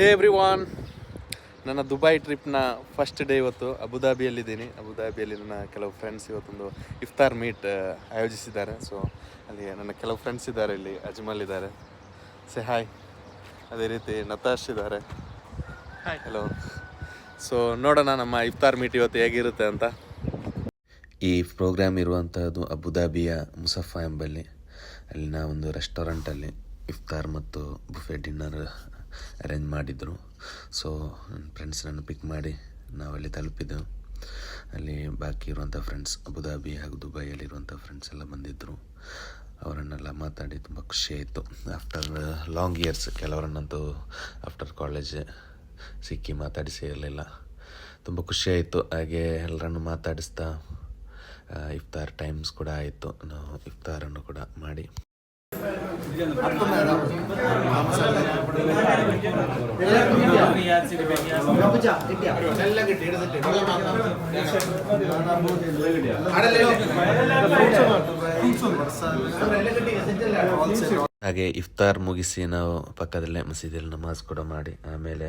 ಹೇ everyone ನನ್ನ Dubai ಟ್ರಿಪ್ನ first day ಇವತ್ತು ಅಬುದಾಬಿಯಲ್ಲಿದ್ದೀನಿ. ಅಬುದಾಬಿಯಲ್ಲಿ ನನ್ನ ಕೆಲವು ಫ್ರೆಂಡ್ಸ್ ಇವತ್ತೊಂದು ಇಫ್ತಾರ್ ಮೀಟ್ ಆಯೋಜಿಸಿದ್ದಾರೆ. ಸೊ ಅಲ್ಲಿ ನನ್ನ ಕೆಲವು ಫ್ರೆಂಡ್ಸ್ ಇದ್ದಾರೆ ಇಲ್ಲಿ ಅಜ್ಮಲ್ ಇದ್ದಾರೆ. ಸೆ ಹಾಯ್ ಅದೇ ರೀತಿ ನತಾಶ್ ಇದ್ದಾರೆ. ಹಲೋ ಸೊ ನೋಡೋಣ ನಮ್ಮ ಇಫ್ತಾರ್ ಮೀಟ್ ಇವತ್ತು ಹೇಗಿರುತ್ತೆ ಅಂತ. ಈ ಪ್ರೋಗ್ರಾಮ್ ಇರುವಂಥದ್ದು ಅಬುದಾಬಿಯ ಮುಸಫಾ ಎಂಬಲ್ಲಿ. ಅಲ್ಲಿನ ಒಂದು ರೆಸ್ಟೋರೆಂಟಲ್ಲಿ ಇಫ್ತಾರ್ ಮತ್ತು ಬುಫೆ ಡಿನ್ನರ್ ಅರೇಂಜ್ ಮಾಡಿದ್ರು. ಸೊ ನನ್ನ ಫ್ರೆಂಡ್ಸ್ ನನ್ನ ಪಿಕ್ ಮಾಡಿ ನಾವಲ್ಲಿ ತಲುಪಿದ್ದೆವು ಅಲ್ಲಿ ಬಾಕಿ ಇರುವಂಥ ಫ್ರೆಂಡ್ಸ್ ಅಬುದಾಬಿ ಹಾಗೂ ದುಬೈಯಲ್ಲಿರುವಂಥ ಫ್ರೆಂಡ್ಸ್ ಎಲ್ಲ ಬಂದಿದ್ದರು ಅವರನ್ನೆಲ್ಲ ಮಾತಾಡಿ ತುಂಬ ಖುಷಿ ಆಯಿತು. ಆಫ್ಟರ್ ಲಾಂಗ್ ಇಯರ್ಸ್ ಕೆಲವರನ್ನಂತೂ ಆಫ್ಟರ್ ಕಾಲೇಜ್ ಸಿಕ್ಕಿ ಮಾತಾಡಿಸಿ ಇರಲಿಲ್ಲ ತುಂಬ ಖುಷಿ ಆಯಿತು. ಹಾಗೆ ಎಲ್ಲರನ್ನು ಮಾತಾಡಿಸ್ತಾ ಇಫ್ತಾರ್ ಟೈಮ್ಸ್ ಕೂಡ ಆಯಿತು. ನಾವು ಇಫ್ತಾರನ್ನು ಕೂಡ ಮಾಡಿ. ಹಾಗೆ ಇಫ್ತಾರ್ ಮುಗಿಸಿ ನಾವು ಪಕ್ಕದಲ್ಲೇ ಮಸೀದಿಯಲ್ಲಿ ನಮಾಜ್ ಕೂಡ ಮಾಡಿ, ಆಮೇಲೆ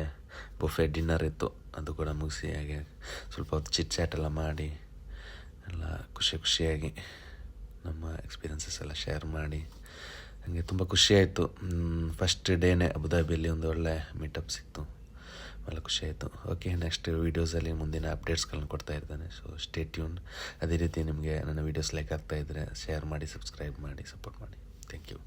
ಬುಫೆ ಡಿನ್ನರ್ ಇತ್ತು, ಅದು ಕೂಡ ಮುಗಿಸಿ ಹಾಗೆ ಸ್ವಲ್ಪ ಹೊತ್ತು ಚಿಟ್ ಚಾಟ್ ಎಲ್ಲ ಮಾಡಿ, ಎಲ್ಲ ಖುಷಿ ಖುಷಿಯಾಗಿ ನಮ್ಮ ಎಕ್ಸ್ಪೀರಿಯನ್ಸಸ್ ಎಲ್ಲ ಶೇರ್ ಮಾಡಿ. ಹಾಗೆ ತುಂಬ ಖುಷಿಯಾಯಿತು. ಫಸ್ಟ್ ಡೇನೇ ಅಬುದಾಬಿಯಲ್ಲಿ ಒಂದು ಒಳ್ಳೆ ಮೀಟಪ್ ಸಿಕ್ತು. ಭಾಳ ಖುಷಿಯಾಯಿತು. ಓಕೆ ನೆಕ್ಸ್ಟ್ ವೀಡಿಯೋಸಲ್ಲಿ ಮುಂದಿನ ಅಪ್ಡೇಟ್ಸ್ಗಳನ್ನ ಕೊಡ್ತಾ ಇರ್ತೇನೆ. ಸೊ ಸ್ಟೇ ಟ್ಯೂನ್ ಅದೇ ರೀತಿ ನಿಮಗೆ ನನ್ನ ವೀಡಿಯೋಸ್ ಲೈಕ್ ಆಗ್ತಾ ಇದ್ದರೆ ಶೇರ್ ಮಾಡಿ ಸಬ್ಸ್ಕ್ರೈಬ್ ಮಾಡಿ ಸಪೋರ್ಟ್ ಮಾಡಿ. Thank you